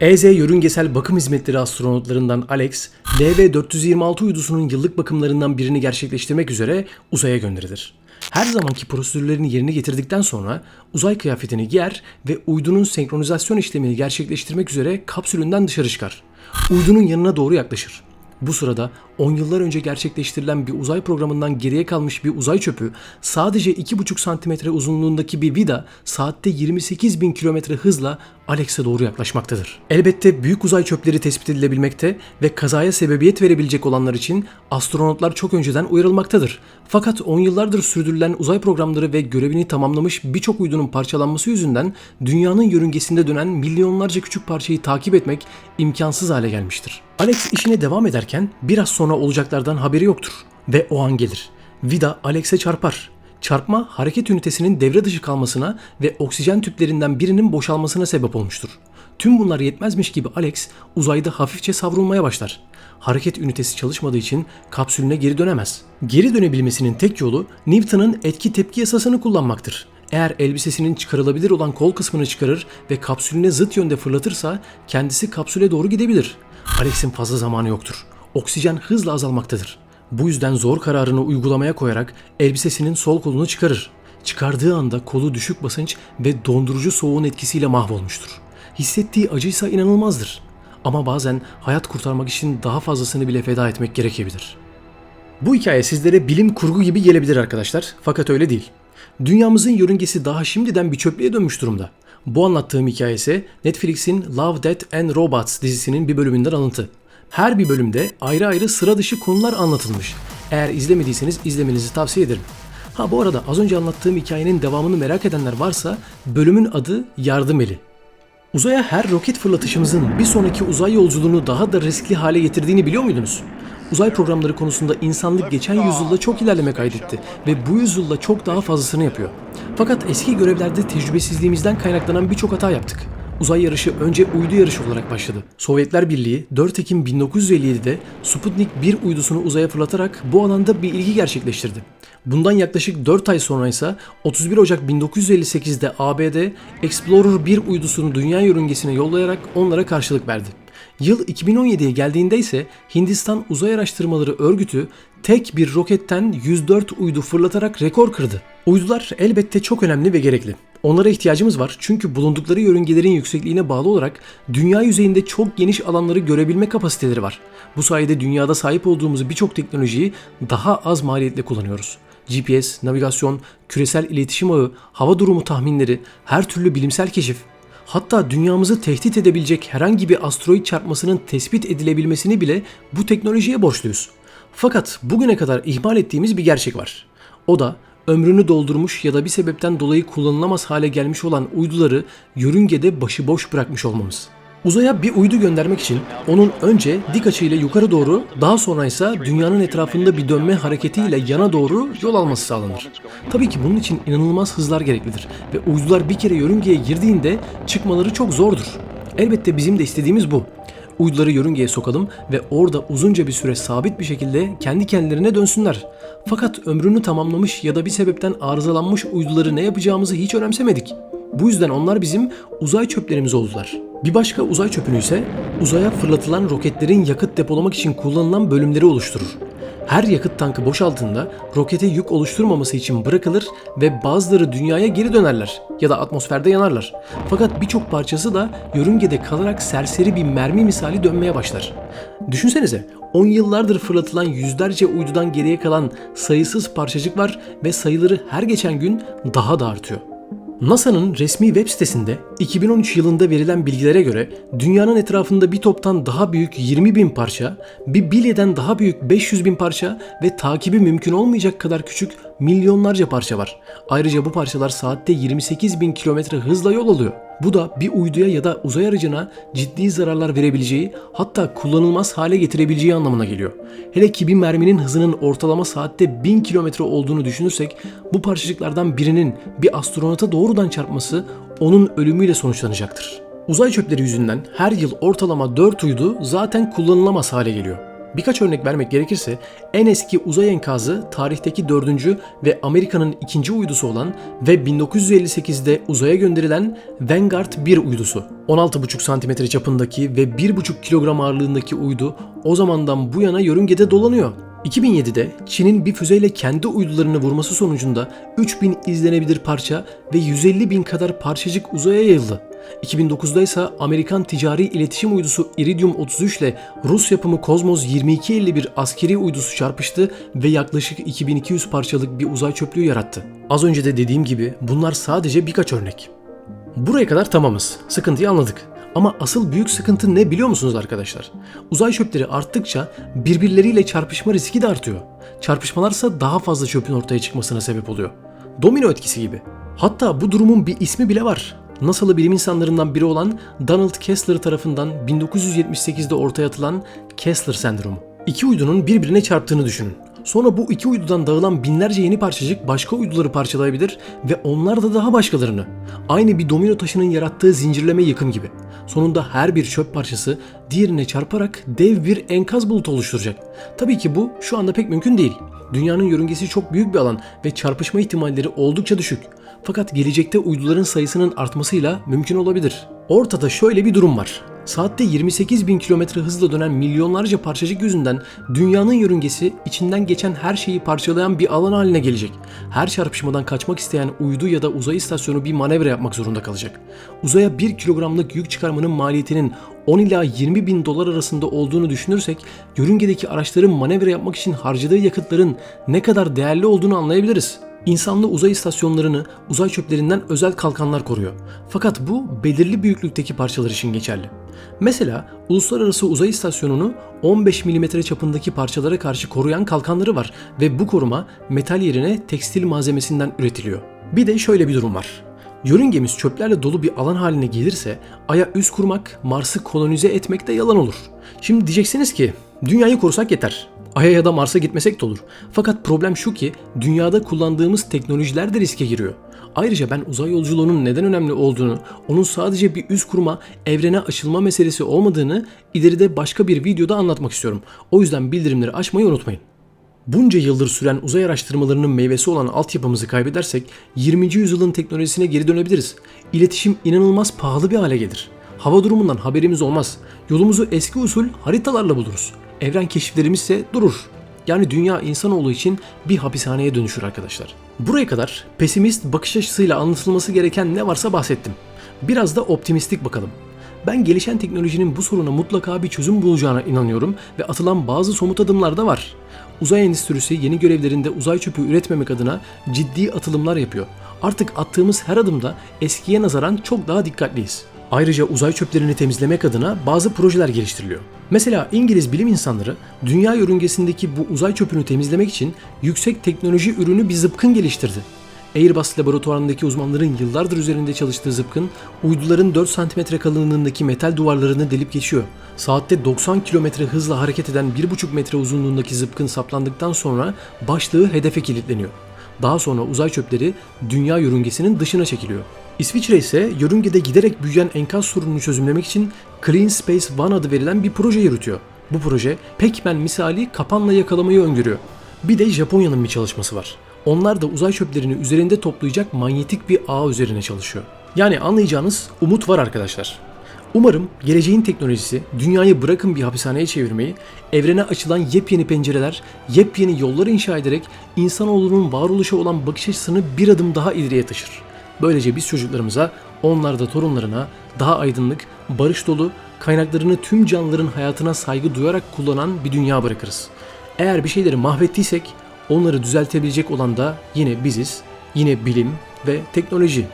EZ Yörüngesel Bakım Hizmetleri astronotlarından Alex, LV-426 uydusunun yıllık bakımlarından birini gerçekleştirmek üzere uzaya gönderilir. Her zamanki prosedürlerini yerine getirdikten sonra uzay kıyafetini giyer ve uydunun senkronizasyon işlemini gerçekleştirmek üzere kapsülünden dışarı çıkar. Uydunun yanına doğru yaklaşır. Bu sırada 10 yıllar önce gerçekleştirilen bir uzay programından geriye kalmış bir uzay çöpü sadece 2,5 santimetre uzunluğundaki bir vida saatte 28 bin kilometre hızla Alex'e doğru yaklaşmaktadır. Elbette büyük uzay çöpleri tespit edilebilmekte ve kazaya sebebiyet verebilecek olanlar için astronotlar çok önceden uyarılmaktadır. Fakat 10 yıllardır sürdürülen uzay programları ve görevini tamamlamış birçok uydunun parçalanması yüzünden dünyanın yörüngesinde dönen milyonlarca küçük parçayı takip etmek imkansız hale gelmiştir. Alex işine devam ederken biraz sonra olacaklardan haberi yoktur ve o an gelir. Vida Alex'e çarpar. Çarpma hareket ünitesinin devre dışı kalmasına ve oksijen tüplerinden birinin boşalmasına sebep olmuştur. Tüm bunlar yetmezmiş gibi Alex uzayda hafifçe savrulmaya başlar. Hareket ünitesi çalışmadığı için kapsülüne geri dönemez. Geri dönebilmesinin tek yolu Newton'un etki tepki yasasını kullanmaktır. Eğer elbisesinin çıkarılabilir olan kol kısmını çıkarır ve kapsülüne zıt yönde fırlatırsa kendisi kapsüle doğru gidebilir. Alex'in fazla zamanı yoktur. Oksijen hızla azalmaktadır. Bu yüzden zor kararını uygulamaya koyarak elbisesinin sol kolunu çıkarır. Çıkardığı anda kolu düşük basınç ve dondurucu soğuğun etkisiyle mahvolmuştur. Hissettiği acıysa inanılmazdır. Ama bazen hayat kurtarmak için daha fazlasını bile feda etmek gerekebilir. Bu hikaye sizlere bilim kurgu gibi gelebilir arkadaşlar fakat öyle değil. Dünyamızın yörüngesi daha şimdiden bir çöplüğe dönmüş durumda. Bu anlattığım hikaye ise Netflix'in Love, Death and Robots dizisinin bir bölümünden alıntı. Her bir bölümde ayrı ayrı sıra dışı konular anlatılmış. Eğer izlemediyseniz izlemenizi tavsiye ederim. Ha bu arada az önce anlattığım hikayenin devamını merak edenler varsa bölümün adı Yardım Eli. Uzaya her roket fırlatışımızın bir sonraki uzay yolculuğunu daha da riskli hale getirdiğini biliyor muydunuz? Uzay programları konusunda insanlık geçen yüzyılda çok ilerleme kaydetti ve bu yüzyılda çok daha fazlasını yapıyor. Fakat eski görevlerde tecrübesizliğimizden kaynaklanan birçok hata yaptık. Uzay yarışı önce uydu yarışı olarak başladı. Sovyetler Birliği 4 Ekim 1957'de Sputnik 1 uydusunu uzaya fırlatarak bu alanda bir ilgi gerçekleştirdi. Bundan yaklaşık 4 ay sonra ise 31 Ocak 1958'de ABD Explorer 1 uydusunu dünya yörüngesine yollayarak onlara karşılık verdi. Yıl 2017'ye geldiğinde ise Hindistan Uzay Araştırmaları Örgütü tek bir roketten 104 uydu fırlatarak rekor kırdı. Uydular elbette çok önemli ve gerekli. Onlara ihtiyacımız var çünkü bulundukları yörüngelerin yüksekliğine bağlı olarak dünya yüzeyinde çok geniş alanları görebilme kapasiteleri var. Bu sayede dünyada sahip olduğumuz birçok teknolojiyi daha az maliyetle kullanıyoruz. GPS, navigasyon, küresel iletişim ağı, hava durumu tahminleri, her türlü bilimsel keşif, hatta dünyamızı tehdit edebilecek herhangi bir asteroid çarpmasının tespit edilebilmesini bile bu teknolojiye borçluyuz. Fakat bugüne kadar ihmal ettiğimiz bir gerçek var. O da ömrünü doldurmuş ya da bir sebepten dolayı kullanılamaz hale gelmiş olan uyduları yörüngede başıboş bırakmış olmamız. Uzaya bir uydu göndermek için onun önce dik açıyla yukarı doğru daha sonra ise dünyanın etrafında bir dönme hareketiyle yana doğru yol alması sağlanır. Tabii ki bunun için inanılmaz hızlar gereklidir ve uydular bir kere yörüngeye girdiğinde çıkmaları çok zordur. Elbette bizim de istediğimiz bu. Uyduları yörüngeye sokalım ve orada uzunca bir süre sabit bir şekilde kendi kendilerine dönsünler. Fakat ömrünü tamamlamış ya da bir sebepten arızalanmış uyduları ne yapacağımızı hiç önemsemedik. Bu yüzden onlar bizim uzay çöplerimiz oldular. Bir başka uzay çöpünü ise uzaya fırlatılan roketlerin yakıt depolamak için kullanılan bölümleri oluşturur. Her yakıt tankı boşaltığında rokete yük oluşturmaması için bırakılır ve bazıları dünyaya geri dönerler ya da atmosferde yanarlar. Fakat birçok parçası da yörüngede kalarak serseri bir mermi misali dönmeye başlar. Düşünsenize 10 yıllardır fırlatılan yüzlerce uydudan geriye kalan sayısız parçacık var ve sayıları her geçen gün daha da artıyor. NASA'nın resmi web sitesinde 2013 yılında verilen bilgilere göre dünyanın etrafında bir toptan daha büyük 20 bin parça, bir bilyeden daha büyük 500 bin parça ve takibi mümkün olmayacak kadar küçük milyonlarca parça var. Ayrıca bu parçalar saatte 28 bin kilometre hızla yol alıyor. Bu da bir uyduya ya da uzay aracına ciddi zararlar verebileceği hatta kullanılmaz hale getirebileceği anlamına geliyor. Hele ki bir merminin hızının ortalama saatte 1000 kilometre olduğunu düşünürsek bu parçacıklardan birinin bir astronota doğrudan çarpması onun ölümüyle sonuçlanacaktır. Uzay çöpleri yüzünden her yıl ortalama 4 uydu zaten kullanılamaz hale geliyor. Birkaç örnek vermek gerekirse en eski uzay enkazı tarihteki dördüncü ve Amerika'nın ikinci uydusu olan ve 1958'de uzaya gönderilen Vanguard 1 uydusu. 16,5 santimetre çapındaki ve 1,5 kilogram ağırlığındaki uydu o zamandan bu yana yörüngede dolanıyor. 2007'de Çin'in bir füzeyle kendi uydularını vurması sonucunda 3000 izlenebilir parça ve 150 bin kadar parçacık uzaya yayıldı. 2009'da ise Amerikan ticari iletişim uydusu Iridium 33 ile Rus yapımı Cosmos 2251 askeri uydusu çarpıştı ve yaklaşık 2200 parçalık bir uzay çöplüğü yarattı. Az önce de dediğim gibi bunlar sadece birkaç örnek. Buraya kadar tamamız. Sıkıntıyı anladık. Ama asıl büyük sıkıntı ne biliyor musunuz arkadaşlar? Uzay çöpleri arttıkça birbirleriyle çarpışma riski de artıyor. Çarpışmalarsa daha fazla çöpün ortaya çıkmasına sebep oluyor. Domino etkisi gibi. Hatta bu durumun bir ismi bile var. NASA'lı bilim insanlarından biri olan Donald Kessler tarafından 1978'de ortaya atılan Kessler sendromu. İki uydunun birbirine çarptığını düşünün. Sonra bu iki uydudan dağılan binlerce yeni parçacık başka uyduları parçalayabilir ve onlar da daha başkalarını. Aynı bir domino taşının yarattığı zincirleme yıkım gibi. Sonunda her bir çöp parçası diğerine çarparak dev bir enkaz bulutu oluşturacak. Tabii ki bu şu anda pek mümkün değil. Dünyanın yörüngesi çok büyük bir alan ve çarpışma ihtimalleri oldukça düşük. Fakat gelecekte uyduların sayısının artmasıyla mümkün olabilir. Ortada şöyle bir durum var. Saatte 28 bin kilometre hızla dönen milyonlarca parçacık yüzünden dünyanın yörüngesi içinden geçen her şeyi parçalayan bir alan haline gelecek. Her çarpışmadan kaçmak isteyen uydu ya da uzay istasyonu bir manevra yapmak zorunda kalacak. Uzaya 1 kilogramlık yük çıkarmanın maliyetinin 10 ila 20 bin dolar arasında olduğunu düşünürsek yörüngedeki araçların manevra yapmak için harcadığı yakıtların ne kadar değerli olduğunu anlayabiliriz. İnsanlı uzay istasyonlarını uzay çöplerinden özel kalkanlar koruyor. Fakat bu belirli büyüklükteki parçalar için geçerli. Mesela Uluslararası Uzay İstasyonu'nu 15 mm çapındaki parçalara karşı koruyan kalkanları var ve bu koruma metal yerine tekstil malzemesinden üretiliyor. Bir de şöyle bir durum var. Yörüngemiz çöplerle dolu bir alan haline gelirse Ay'a üs kurmak, Mars'ı kolonize etmek de yalan olur. Şimdi diyeceksiniz ki dünyayı korusak yeter. Ay'a ya da Mars'a gitmesek de olur. Fakat problem şu ki dünyada kullandığımız teknolojiler de riske giriyor. Ayrıca ben uzay yolculuğunun neden önemli olduğunu, onun sadece bir üst kurma, evrene açılma meselesi olmadığını ileride başka bir videoda anlatmak istiyorum. O yüzden bildirimleri açmayı unutmayın. Bunca yıldır süren uzay araştırmalarının meyvesi olan altyapımızı kaybedersek 20. yüzyılın teknolojisine geri dönebiliriz. İletişim inanılmaz pahalı bir hale gelir. Hava durumundan haberimiz olmaz. Yolumuzu eski usul haritalarla buluruz. Evren keşiflerimiz ise durur. Yani dünya insanoğlu için bir hapishaneye dönüşür arkadaşlar. Buraya kadar pesimist bakış açısıyla anlatılması gereken ne varsa bahsettim. Biraz da optimistik bakalım. Ben gelişen teknolojinin bu soruna mutlaka bir çözüm bulacağına inanıyorum ve atılan bazı somut adımlar da var. Uzay endüstrisi yeni görevlerinde uzay çöpü üretmemek adına ciddi atılımlar yapıyor. Artık attığımız her adımda eskiye nazaran çok daha dikkatliyiz. Ayrıca uzay çöplerini temizlemek adına bazı projeler geliştiriliyor. Mesela İngiliz bilim insanları dünya yörüngesindeki bu uzay çöpünü temizlemek için yüksek teknoloji ürünü bir zıpkın geliştirdi. Airbus laboratuvarındaki uzmanların yıllardır üzerinde çalıştığı zıpkın, uyduların 4 cm kalınlığındaki metal duvarlarını delip geçiyor. Saatte 90 km hızla hareket eden 1,5 metre uzunluğundaki zıpkın saplandıktan sonra başlığı hedefe kilitleniyor. Daha sonra uzay çöpleri dünya yörüngesinin dışına çekiliyor. İsviçre ise yörüngede giderek büyüyen enkaz sorununu çözümlemek için Clean Space One adı verilen bir proje yürütüyor. Bu proje Pac-Man misali kapanla yakalamayı öngörüyor. Bir de Japonya'nın bir çalışması var. Onlar da uzay çöplerini üzerinde toplayacak manyetik bir ağ üzerine çalışıyor. Yani anlayacağınız umut var arkadaşlar. Umarım geleceğin teknolojisi dünyayı bırakın bir hapishaneye çevirmeyi, evrene açılan yepyeni pencereler, yepyeni yollar inşa ederek insanoğlunun varoluşa olan bakış açısını bir adım daha ileriye taşır. Böylece biz çocuklarımıza, onlar da torunlarına daha aydınlık, barış dolu, kaynaklarını tüm canlıların hayatına saygı duyarak kullanan bir dünya bırakırız. Eğer bir şeyleri mahvettiysek onları düzeltebilecek olan da yine biziz, yine bilim ve teknoloji.